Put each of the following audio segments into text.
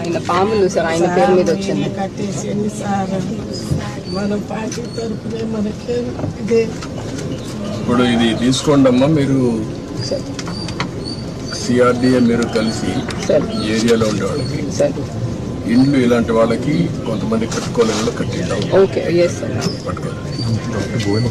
ఆయన పాములు సార్ ఆయన పేరు మీద వచ్చింది. కట్టేసేయండి సార్. మన పార్టీ తరపునే మనకి ఇదే. ఇప్పుడు ఇది తీసుకోండి అమ్మా మీరు సిఆర్డిఏ మీరు కలిసి ఏరియాలో ఉండే వాళ్ళకి సార్. ఇండ్లు ఇలాంటి వాళ్ళకి కొంతమంది కట్టుకోలేని కట్టిద్దాం ఓకే ఎస్ సార్. పట్టుకోవాలి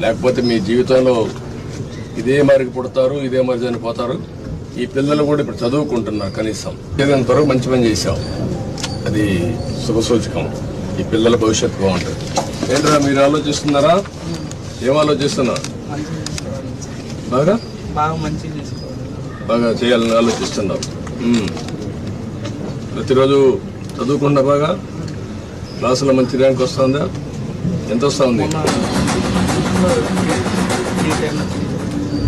లేకపోతే మీ జీవితంలో ఇదే మరికి పుడతారు ఇదే మరి చనిపోతారు. ఈ పిల్లలు కూడా ఇప్పుడు చదువుకుంటున్నారు కనీసం. ఏదైనంత వరకు మంచి పని చేశాం. అది శుభసూచకం. ఈ పిల్లల భవిష్యత్తు బాగుంటుంది. ఏంట్రా మీరు ఆలోచిస్తున్నారా? ఏం ఆలోచిస్తున్నారు బాగా? బాగా చేయాలని ఆలోచిస్తున్నారు. ప్రతిరోజు చదువుకుండా బాగా? క్లాసులో మంచి ర్యాంక్ వస్తుందా? ఎంత వస్తుంది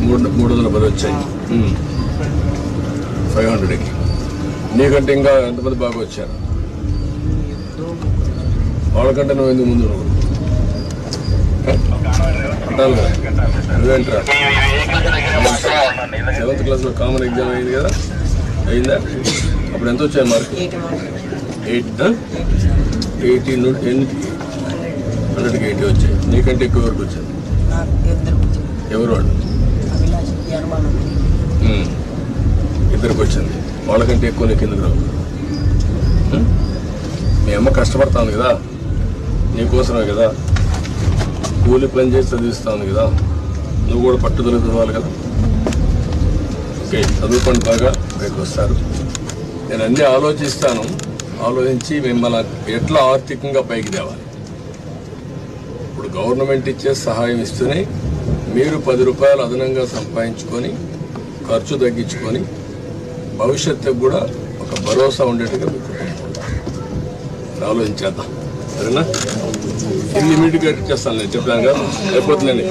మూడు మూడు వందల పది వచ్చాయి. ఫైవ్ హండ్రెడ్కి నీకంటే ఇంకా ఎంతమంది బాగా వచ్చారు? వాళ్ళకంటే నువ్వు ఎందుకు ముందు అంటాను కదా. నువ్వేంట్రా? సెవెంత్ క్లాస్లో కామన్ ఎగ్జామ్ అయింది కదా? అయిందా? అప్పుడు ఎంత వచ్చాయి మార్క్ ఎయిట్ ఎయిటీ ఎన్ని హండ్రెడ్కి ఎయిటీ వచ్చాయి. నీకంటే ఎక్కువ వరకు వచ్చింది ఎవరు వాళ్ళు. ఇద్దరికి వచ్చింది. వాళ్ళకంటే ఎక్కువ నీకు ఎందుకు రావు? మీ అమ్మ కష్టపడతాను కదా? నీకోసమే కదా? కూలి పని చేసి చదివిస్తాను కదా? నువ్వు కూడా పట్టుదల చదవాలి కదా? ఓకే చదువుకోండి బాగా. పైకి వస్తారు. నేను అన్నీ ఆలోచిస్తాను. ఆలోచించి మిమ్మల్ని ఎట్లా ఆర్థికంగా పైకి తేవాలి? గవర్నమెంట్ ఇచ్చే సహాయం ఇస్తూనే మీరు పది రూపాయలు అదనంగా సంపాదించుకొని ఖర్చు తగ్గించుకొని భవిష్యత్తుకు కూడా ఒక భరోసా ఉండేట్టుగా మీకు ఆలోచించేద్దాం. సరేనా? ఇన్లిమిట్ ఇమీడియట్గా చేస్తాను నేను చెప్పాను కదా. అయిపోతుందండి.